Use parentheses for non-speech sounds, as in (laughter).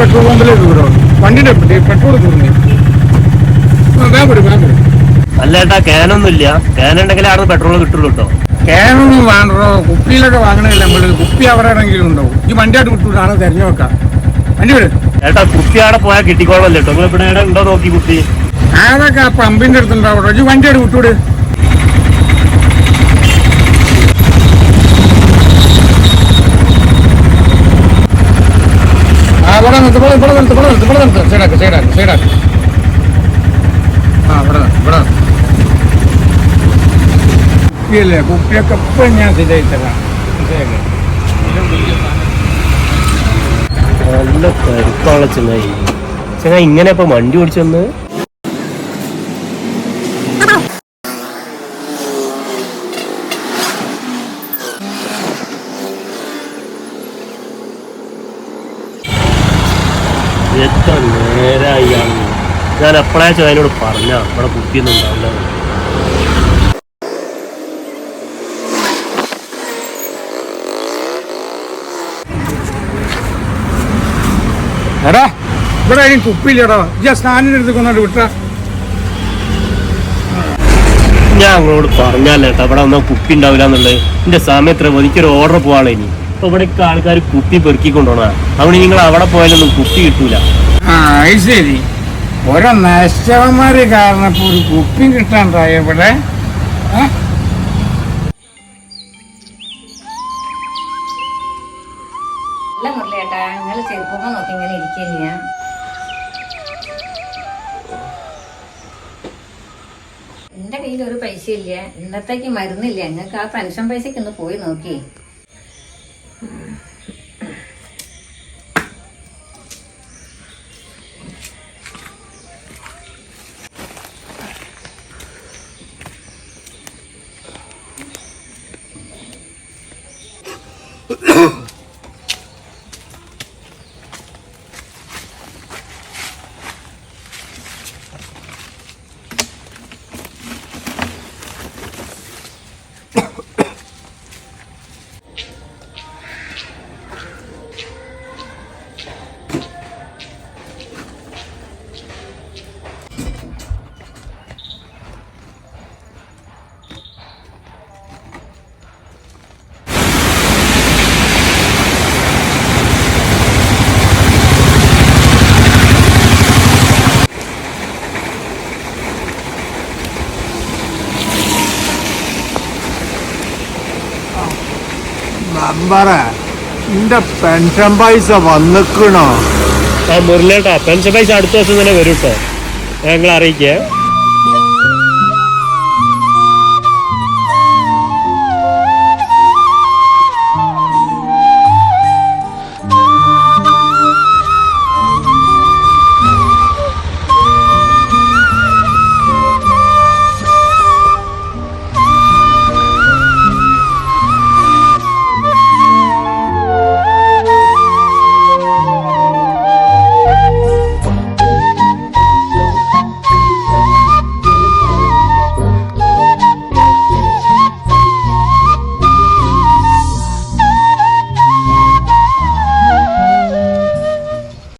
Petrol പമ്പിലേക്ക് വിടും വണ്ടിന്റെ petrol തീർന്നു വേഗം വിടും വേഗം വിടും അല്ല ഏട്ടാ ക്യാൻ ഉണ്ടെങ്കിൽ അവിടെ പെട്രോൾ കിട്ടുള്ളൂ കേട്ടോ. ക്യാനൊന്നും വേണ്ടോ കുപ്പിയിലൊക്കെ വാങ്ങണില്ല നമ്മൾ. കുപ്പി അവിടെ ആണെങ്കിലും ഉണ്ടാവും. ഈ വണ്ടിയായിട്ട് വിട്ടുവിടാണ് തെരഞ്ഞു വെക്കാം വണ്ടി വിടും ഏട്ടാ കുപ്പി അവിടെ പോയാൽ കിട്ടിക്കോളല്ലോ കേട്ടോ നിങ്ങൾ ഇവിടെ ഉണ്ടോ നോക്കി കുപ്പി. അതൊക്കെ ആ പമ്പിന്റെ അടുത്തുണ്ടാവും ഈ വണ്ടിയായിട്ട് വിട്ടുവിട് ആ ഇവിടെ നിർത്ത് ഇവിടെ ഇവിടെ ഇവിടെ ഇവിടെ സൈഡാക്ക് സൈഡാക്ക് സൈഡാക്ക് ആ ഇവിടെ ഇവിടെ. കുപ്പിയല്ലേ കുപ്പിയൊക്കെ ഇപ്പം ഞാൻ ശരിയായി നല്ല കരുത്തുള്ള ചങ്ങായി. ചങ്ങായി ഇങ്ങനെ ഇപ്പൊ വണ്ടി ഓടിച്ചെന്ന് എത്ര നേരായി ഞാൻ എപ്പോഴാ അതിനോട് പറഞ്ഞ. ഇവിടെ കുപ്പിയൊന്നും ഉണ്ടാവില്ല. എടാ ഇവിടെ അതിന് കുപ്പിയില്ലടാ. ഈ സ്നാനിന്റെ അടുത്ത് കൊണ്ടോട്ട് വിട്ടാ ഞാൻ അങ്ങോട്ട് പറഞ്ഞല്ലേ അവിടെ ഇവിടെ ഒന്നും കുപ്പി ഉണ്ടാവില്ല എന്നുള്ളത്. എന്റെ സമയത്ത് എനിക്കൊരു ഓർഡർ പോവാണ് ഇനി. അപ്പൊ ഇവിടെ ആൾക്കാർ കുപ്പി പെറുക്കി കൊണ്ടുപോകണം അതുകൊണ്ട് നിങ്ങൾ അവിടെ പോയാലൊന്നും കുപ്പി കിട്ടൂല. ആ ശരി. ഓരോ നഷ്ടവന്മാര് കാരണം ഇപ്പൊ ഒരു കുപ്പി കിട്ടാണ്ടായ ഇവിടെ? അല്ല മുരളിയേട്ടാ നിങ്ങൾ ചെരുപ്പൊക്കെ നോക്കി ഇങ്ങനെ ഇരിക്കുന്ന എന്റെ കയ്യിൽ ഒരു പൈസ ഇല്ല ഇന്നത്തേക്ക് മരുന്നില്ല. നിങ്ങൾക്ക് ആ പെൻഷൻ പൈസക്ക് ഒന്ന് പോയി നോക്കി Oh. (clears throat) (coughs) പെൻഷൻ പൈസ ആ മുരളിയേട്ടാ പെൻഷൻ പൈസ അടുത്ത ദിവസം തന്നെ വരും കേട്ടോ ഞങ്ങൾ അറിയിക്കേ.